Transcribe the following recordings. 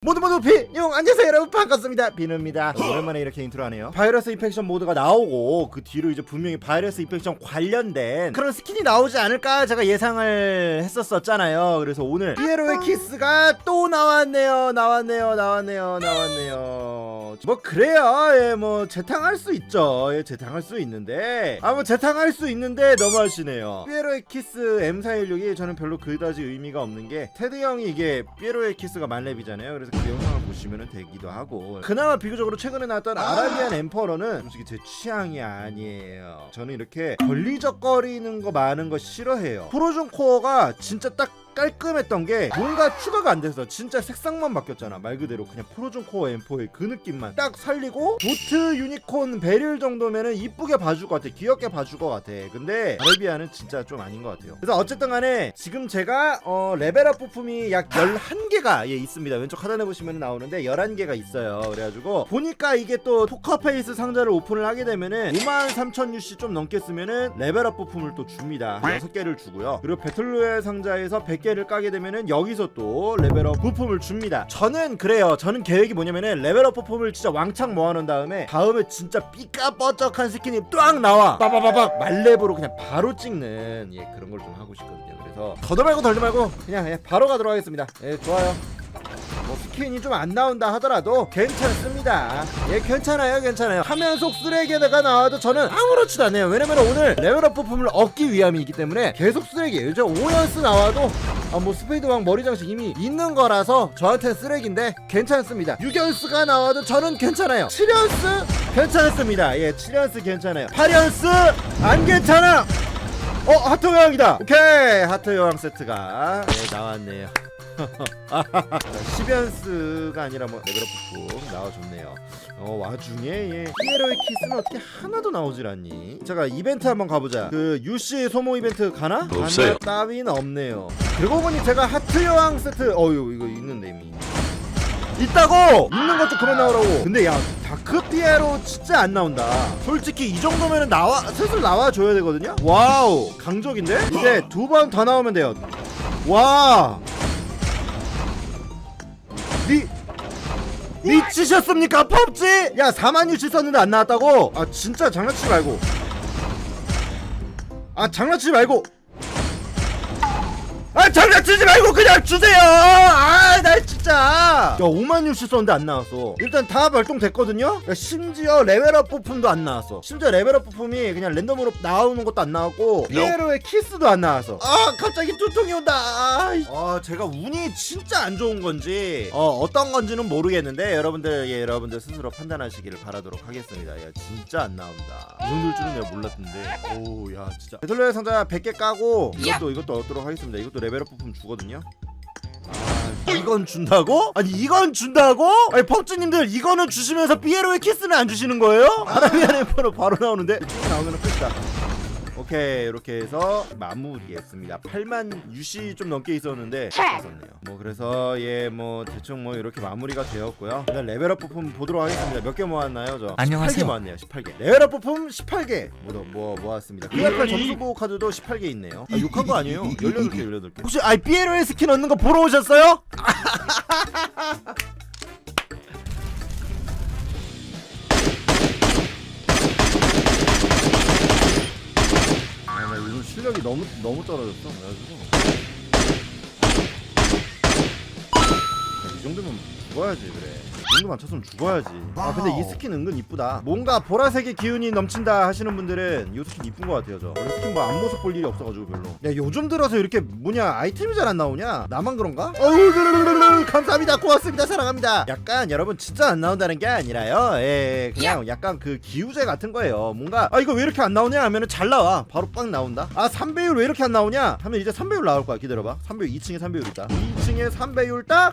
모두 모두 비용 안녕하세요 여러분. 반갑습니다. 비누입니다. 오랜만에 이렇게 인트로 하네요. 바이러스 인펙션 모드가 나오고 그 뒤로 이제 분명히 바이러스 인펙션 관련된 그런 스킨이 나오지 않을까 제가 예상을 했었었잖아요. 그래서 오늘 피에로의 키스가 또 나왔네요. 나왔네요. 나왔네요. 나왔네요 뭐 그래요 예뭐 재탕할 수 있죠. 예 재탕할 수 있는데. 아 뭐 재탕할 수 있는데 너무 하시네요. 피에로의 키스 M416이 저는 별로 그다지 의미가 없는 게 테드 형이 이게 피에로의 키스가 만렙이잖아요. 그래서 그 영상을 보시면 되기도 하고. 그나마 비교적으로 최근에 나왔던 아라비안 엠퍼러는 솔직히 제 취향이 아니에요. 저는 이렇게 걸리적거리는 거 많은 거 싫어해요. 프로존 코어가 진짜 딱 깔끔했던 게 뭔가 추가가 안 돼서 진짜 색상만 바뀌었잖아. 말 그대로 그냥 프로존 코어 M4의 그 느낌만. 딱 살리고 보트 유니콘 베릴 정도면은 이쁘게 봐줄 것 같아. 귀엽게 봐줄 것 같아. 근데 아라비아는 진짜 좀 아닌 것 같아요. 그래서 어쨌든 간에 지금 제가 어, 레벨업 부품이 약 11개가 예, 있습니다. 왼쪽 하단에 보시면 나오는데 11개가 있어요. 그래가지고 보니까 이게 또 포커페이스 상자를 오픈을 하게 되면은 53,000UC 좀 넘게 쓰면은 레벨업 부품을 또 줍니다. 6개를 주고요. 그리고 배틀로얄 상자에서 100개 를 까게 되면은 여기서 또 레벨업 부품을 줍니다 저는 그래요 저는 계획이 뭐냐면은 레벨업 부품을 진짜 왕창 모아놓은 다음에 다음에 진짜 삐까뻔쩍한 스킨이 딱 나와 빠바바박 말렙으로 그냥 바로 찍는 예 그런 걸 좀 하고 싶거든요 그래서 더도 말고 덜도 말고 그냥 예, 바로 가도록 하겠습니다 예 좋아요 뭐 스킨이 좀 안 나온다 하더라도 괜찮습니다. 예, 괜찮아요, 괜찮아요. 화면 속 쓰레기가 나와도 저는 아무렇지도 않네요. 왜냐면 오늘 레벨업 부품을 얻기 위함이기 때문에 계속 쓰레기예요. 저 5연스 나와도 아, 뭐 스페이드 왕 머리 장식 이미 있는 거라서 저한테는 쓰레기인데 괜찮습니다. 6연스가 나와도 저는 괜찮아요. 7연스 괜찮습니다. 예, 7연스 괜찮아요. 8연스 안 괜찮아. 어, 하트 여왕이다. 오케이, 하트 여왕 세트가 네, 나왔네요. 10연스가 아니라 뭐 레벨업 나와줬네요. 어 와중에 얘 피에로의 키스는 어떻게 하나도 나오질 않니? 제가 이벤트 한번 가보자. 그 UC 소모 이벤트 가나? 없어요. 가나 따윈 없네요. 그러고 보니 제가 하트 여왕 세트 어유 이거 있는데 이미. 있다고! 있는 것좀 그만 나오라고. 근데 야 다크 피에로 진짜 안 나온다. 솔직히 이 정도면은 나와 슬슬 나와 줘야 되거든요. 와우 강적인데? 이제 두 번 더 나오면 돼요. 와. 미치셨습니까 펍지? 야 4만 유치 썼는데 안 나왔다고? 아 진짜 장난치지 말고 아 장난치지 말고 아 장난치지 말고 그냥 주세요. 아나 진짜. 야 5만 유치 썼는데 안 나왔어. 일단 다 발동됐거든요? 야, 심지어 레벨업 부품도 안 나왔어. 심지어 레벨업 부품이 그냥 랜덤으로 나오는 것도 안 나왔고 피에로의 키스도 안 나왔어. 아 갑자기 두통이 온다. 아, 이- 아 제가 운이 진짜 안 좋은 건지 어 어떤 건지는 모르겠는데 여러분들 예 여러분들 스스로 판단하시기를 바라도록 하겠습니다. 야 진짜 안 나온다. 이 정도일 줄은 내가 몰랐는데. 오야 진짜. 배틀로얄 상자 100개 까고 이것도 이것도 얻도록 하겠습니다. 이것도 레 벨업 부품 주거든요 아, 이건 준다고? 아니 이건 준다고? 아니 퍽주님들 이거는 주시면서 피에로의 키스는 안 주시는 거예요? 아라비안 엠퍼로 바로 나오는데 쭉 나오면 끝이다 오케이 이렇게 해서 마무리했습니다. 8만 유시 좀 넘게 있었는데 있었네요. 뭐 그래서 예 뭐 대충 뭐 이렇게 마무리가 되었고요. 일단 레벨업 부품 보도록 하겠습니다. 몇 개 모았나요 저? 안녕하세요. 18개 모았네요 18개. 레벨업 부품 18개 뭐, 뭐 모았습니다. 그래플 점수 보호 카드도 18개 있네요. 아 욕한 거 아니에요? 18개 18개. 혹시 아이 피에로의 스킨 얻는 거 보러 오셨어요? 너무 너무 떨어졌어. 그래가지고 야, 이 정도면 죽어야지 그래. 이 정도 맞췄으면 죽어야지. 아 근데 이 스킨 은근 이쁘다. 뭔가 보라색의 기운이 넘친다 하시는 분들은 이 스킨 이쁜 것 같아요 저. 원래 스킨 뭐 앞모습 볼 일이 없어가지고 별로. 야 요즘 들어서 이렇게 뭐냐 아이템이 잘 안 나오냐? 나만 그런가? 어우 르르르르, 감사합니다 고맙습니다 사랑합니다. 약간 여러분 진짜 안 나온다는 게 아니라요. 예 그냥 약간 그 기우제 같은 거예요. 뭔가 아 이거 왜 이렇게 안 나오냐 하면은 잘 나와. 바로 빵 나온다. 아 3배율 왜 이렇게 안 나오냐? 하면 이제 3배율 나올 거야. 기다려봐. 3배율 2층에 3배율 있다. 2층에 3배율 딱.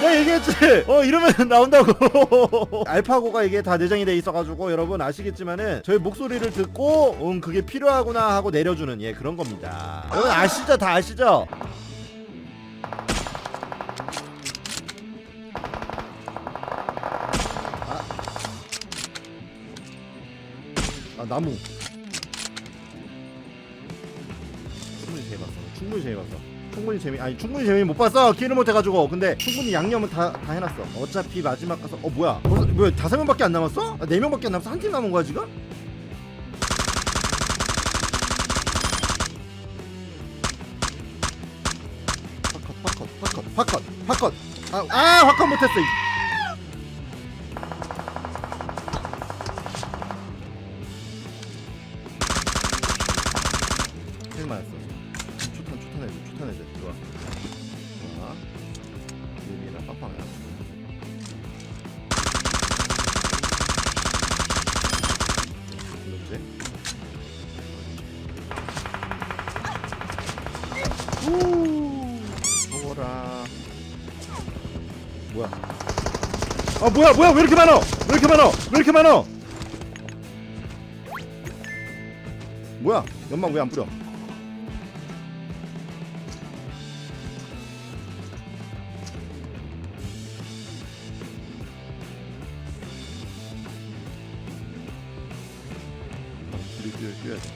내가 얘기했지. 어 이러면 나온다고. 알파고가 이게 다 내장이 돼 있어가지고 여러분 아시겠지만은 저희 목소리를 듣고 음 그게 필요하구나 하고 내려주는 예 그런 겁니다. 여러분 아시죠? 다 아시죠? 아 나무 충분히 재봤어 충분히 재봤어 충분히 재미 아니 충분히 재미 못 봤어. 기회를 못 해가지고. 근데 충분히 양념은 다, 다 해놨어. 어차피 마지막 가서 어 뭐야? 벌써 뭐야 다섯 명밖에 안 남았어? 아, 네 명밖에 안 남았어? 한 팀 남은 거야 지금? 팝컷 팝컷 팝컷 팝컷 아, 아 팝컷 못했어 좋아. 좋아. 유리랑 빵빵이야. 그렇지 우 먹어라. 뭐야? 아 뭐야 뭐야? 왜 이렇게 많어 왜 이렇게 많어 왜 이렇게 많어 뭐야? 연막 왜 안 뿌려 뛰어 뛰어야 돼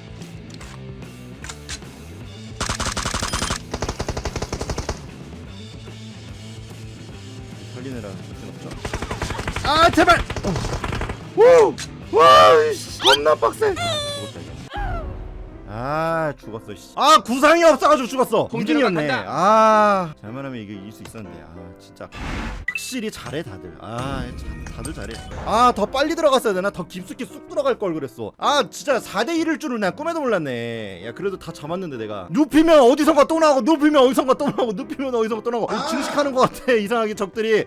살리느라 정신 없죠 아 제발! 어. 와 씨, 겁나 빡세! 죽었다 이거 아 죽었어 씨. 아 구상이 없어가지고 죽었어. 공중이었네. 간다. 아 잘만하면 이게 이길 수 있었는데. 아 진짜 확실히 잘해 다들. 아 자- 다들 잘해. 아 더 빨리 들어갔어야 되나? 더 깊숙이 쑥 들어갈 걸 그랬어. 아 진짜 4대1일 줄은 난 꿈에도 몰랐네. 야 그래도 다 잡았는데 내가. 눕히면 어디선가 또 나오고 눕히면 어디선가 또 나오고 눕히면 어디선가 또 나오고. 증식하는 것 같아 이상하게 적들이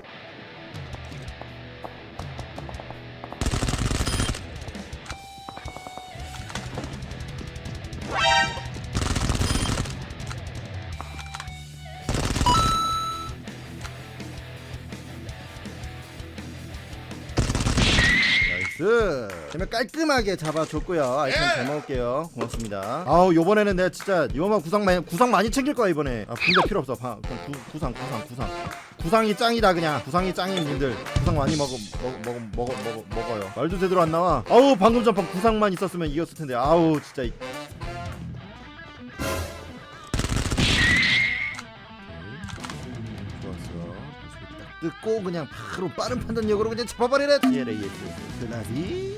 나이스 그러면 깔끔하게 잡아줬고요. 아이템 잘 먹을게요. 고맙습니다. 아우 요번에는 내가 진짜 이번만 구상 많이 구상 많이 챙길 거야 이번에. 아 군대 필요 없어. 바, 그냥 구, 구상 구상 구상. 구상이 짱이다 그냥. 구상이 짱인 님들. 구상 많이 먹어 먹어 먹어 먹어 먹어 먹어요. 말도 제대로 안 나와. 아우 방금 전판 구상만 있었으면 이겼을 텐데. 아우 진짜 뜯고 그냥 바로 빠른 판단력으로 그냥 잡아버리래. TLAS 그나비.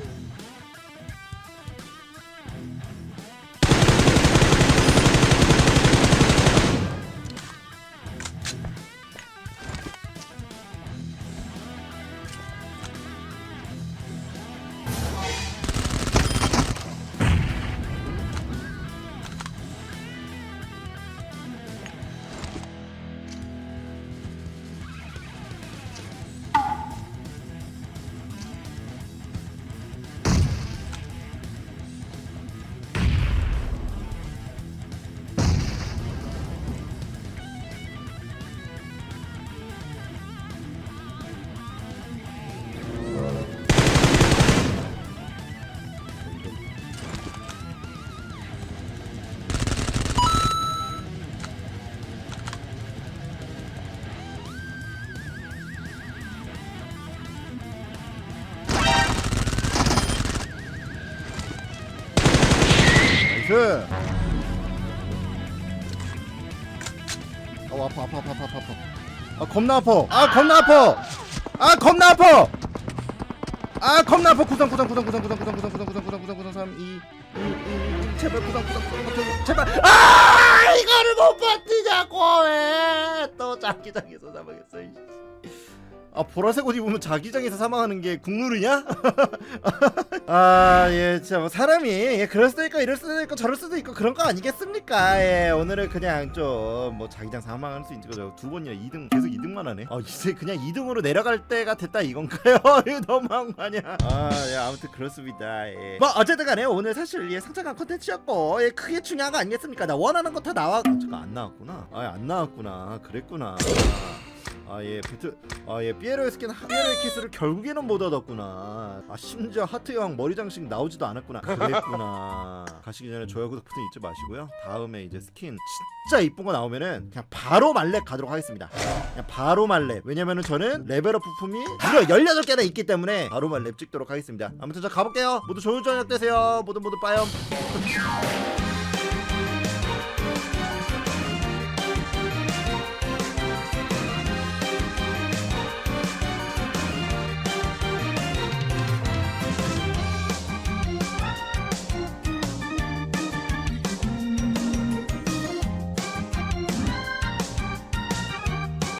어 아파 아파 아파 아파 아파. 아 겁나 아파. 아 겁나 아파. 아 겁나 아파. 아 겁나 아파. 구상 구상 구상 구상 구상 구상 구상 구상 구상 구상 구상 구상 3 2 2 1 제발 구상 구상 구상 구상 제발 아 이거를 못 버티냐고 왜 또 자기장에서 사망했어 이 씨. 아 보라색 옷 입으면 자기장에서 사망하는 게 국룰이냐? 아, 예, 진짜 뭐 사람이 예, 그럴 수도 있고 이럴 수도 있고 저럴 수도 있고 그런 거 아니겠습니까? 예, 오늘은 그냥 좀 뭐 자기장 사망할 수 있는 거죠. 두 번이나 2등 계속 2등만 하네. 아, 이제 그냥 2등으로 내려갈 때가 됐다 이건가요? 너무한 거 아니야? 아, 예, 아무튼 그렇습니다. 예. 뭐 어쨌든 간에 오늘 사실 예, 상장한 컨텐츠였고 예, 크게 중요한 거 아니겠습니까? 나 원하는 거 다 나와. 아, 잠깐 안 나왔구나. 아, 안 나왔구나. 그랬구나. 아, 예, 비트, 아, 예, 피에로의 스킨, 피에로의 키스를 결국에는 못 얻었구나. 아, 심지어 하트 여왕 머리 장식 나오지도 않았구나. 그랬구나. 가시기 전에 좋아요, 구독 버튼 잊지 마시고요. 다음에 이제 스킨 진짜 이쁜 거 나오면은 그냥 바로 말렙 가도록 하겠습니다. 그냥 바로 말렙. 왜냐면은 저는 레벨업 부품이 무려 18개나 있기 때문에 바로 말렙 찍도록 하겠습니다. 아무튼 저 가볼게요. 모두 좋은 저녁 되세요. 모두 모두 빠염.